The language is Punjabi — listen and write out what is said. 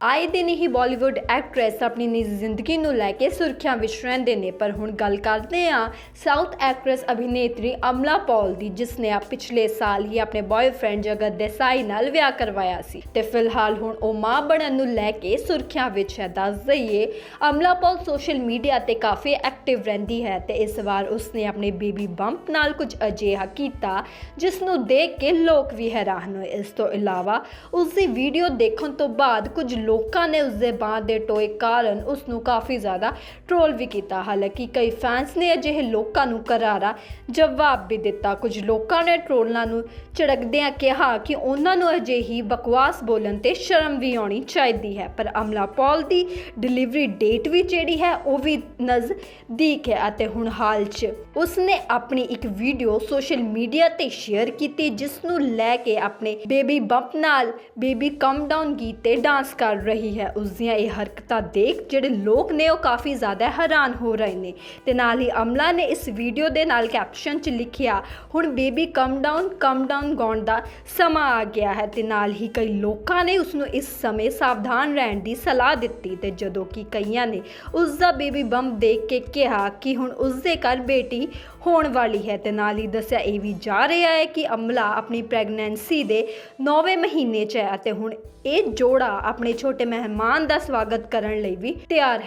ਆਏ ਦਿਨ ਹੀ ਬਾਲੀਵੁੱਡ ਐਕਟ੍ਰੈਸ ਆਪਣੀ ਨਿੱਜੀ ਜ਼ਿੰਦਗੀ ਨੂੰ ਲੈ ਕੇ ਸੁਰਖੀਆਂ ਵਿੱਚ ਰਹਿੰਦੇ ਨੇ, ਪਰ ਹੁਣ ਗੱਲ ਕਰਦੇ ਹਾਂ ਸਾਊਥ ਐਕਟ੍ਰੈਸ ਅਭਿਨੇਤਰੀ ਅਮਲਾ ਪੌਲ ਦੀ ਜਿਸ ਨੇ ਆ ਪਿਛਲੇ ਸਾਲ ਹੀ ਆਪਣੇ ਬॉयਫ੍ਰੈਂਡ ਜਗਤ ਦੇਸਾਈ ਨਾਲ ਵਿਆਹ ਕਰਵਾਇਆ ਸੀ। ਤੇ ਫਿਲਹਾਲ ਹੁਣ ਉਹ ਮਾਂ ਬਣਨ ਨੂੰ ਲੈ ਕੇ ਸੁਰਖੀਆਂ ਵਿੱਚ ਹੈ। ਦੱਸ ਦਈਏ, ਅਮਲਾ ਪੌਲ ਸੋਸ਼ਲ ਮੀਡੀਆ ਤੇ ਕਾਫੀ ਐਕਟਿਵ ਰਹਿੰਦੀ ਹੈ ਤੇ ਇਸ ਵਾਰ ਉਸਨੇ ਆਪਣੇ ਬੇਬੀ ਬੰਪ ਨਾਲ ਕੁਝ ਅਜਿਹਾ ਕੀਤਾ ਜਿਸ ਨੂੰ ਦੇਖ ਕੇ ਲੋਕ ਵੀ ਹੈਰਾਨ ਹੋਏ। ਇਸ ਤੋਂ ਇਲਾਵਾ ਉਸ ਦੀ ਵੀਡੀਓ ਦੇਖਣ ਤੋਂ ਬਾਅਦ ਕੁਝ ਲੋਕਾਂ ਨੇ ਉਸ ਦੇ ਬਾਂਹ ਦੇ ਟੋਏ ਕਾਰਨ ਉਸ ਨੂੰ ਕਾਫੀ ਜ਼ਿਆਦਾ ਟ੍ਰੋਲ ਵੀ ਕੀਤਾ। ਹਾਲਾਂਕਿ ਕਈ ਫੈਨਸ ਨੇ ਅਜਿਹੇ ਲੋਕਾਂ ਨੂੰ ਕਰਾਰਾ ਜਵਾਬ ਵੀ ਦਿੱਤਾ। ਕੁਝ ਲੋਕਾਂ ਨੇ ਟ੍ਰੋਲਾਂ ਨੂੰ ਝੜਕਦਿਆਂ ਕਿਹਾ ਕਿ ਉਹਨਾਂ ਨੂੰ ਅਜਿਹੀ ਬਕਵਾਸ ਬੋਲਣ ਤੇ ਸ਼ਰਮ ਵੀ ਆਉਣੀ ਚਾਹੀਦੀ ਹੈ। ਪਰ ਅਮਲਾ ਪੌਲ ਦੀ ਡਿਲੀਵਰੀ ਡੇਟ ਵੀ ਜਿਹੜੀ ਹੈ, ਉਹ ਵੀ ਨਜ਼ਦੀਕ ਹੈ ਅਤੇ ਹੁਣ ਹਾਲ 'ਚ ਉਸਨੇ ਆਪਣੀ ਇੱਕ ਵੀਡੀਓ ਸੋਸ਼ਲ ਮੀਡੀਆ ਤੇ ਸ਼ੇਅਰ ਕੀਤੀ ਜਿਸ ਨੂੰ ਲੈ ਕੇ ਆਪਣੇ ਬੇਬੀ ਬੰਪ ਨਾਲ ਬੇਬੀ ਕਮ ਡਾਊਨ ਗੀਤ ਤੇ ਡਾਂਸ ਕਰ ਰਹੀ ਹੈ, ਉਸ ਦੀਆਂ ਇਹ ਹਰਕਤਾਂ ਦੇਖ ਜਿਹੜੇ ਲੋਕ ਨੇ ਉਹ ਕਾਫੀ ਜ਼ਿਆਦਾ ਹੈਰਾਨ ਹੋ ਰਹੇ ਨੇ। ਤੇ ਨਾਲ ਹੀ ਅਮਲਾ ਨੇ ਇਸ ਵੀਡੀਓ ਦੇ ਨਾਲ ਕੈਪਸ਼ਨ 'ਚ ਲਿਖਿਆ, ਹੁਣ baby come down come down ਗਾਉਣ ਦਾ ਸਮਾਂ ਆ ਗਿਆ ਹੈ। ਤੇ ਨਾਲ ਹੀ ਕਈ ਲੋਕਾਂ ਨੇ ਉਸ ਨੂੰ ਇਸ ਸਮੇਂ ਸਾਵਧਾਨ ਰਹਿਣ ਦੀ ਸਲਾਹ ਦਿੱਤੀ ਤੇ ਜਦੋਂ ਕਿ ਕਈਆਂ ਨੇ ਉਸ ਦਾ ਬੇਬੀ ਬੰਬ ਦੇਖ ਕੇ ਕਿਹਾ ਕਿ ਹੁਣ ਉਸ ਦੇ ਘਰ ਬੇਟੀ ਹੋਣ ਵਾਲੀ ਹੈ। ਤੇ ਨਾਲ ਹੀ ਦੱਸਿਆ ਇਹ ਵੀ ਜਾ ਰਿਹਾ ਹੈ ਕਿ ਅਮਲਾ ਆਪਣੀ ਪ੍ਰੈਗਨੈਂਸੀ ਦੇ 9ਵੇਂ ਮਹੀਨੇ 'ਚ ਹੈ ਅਤੇ ਹੁਣ ਇਹ ਜੋੜਾ ਆਪਣੇ ਛੋਟੇ ਮਹਿਮਾਨ ਦਾ ਸਵਾਗਤ ਕਰਨ ਲਈ ਵੀ ਤਿਆਰ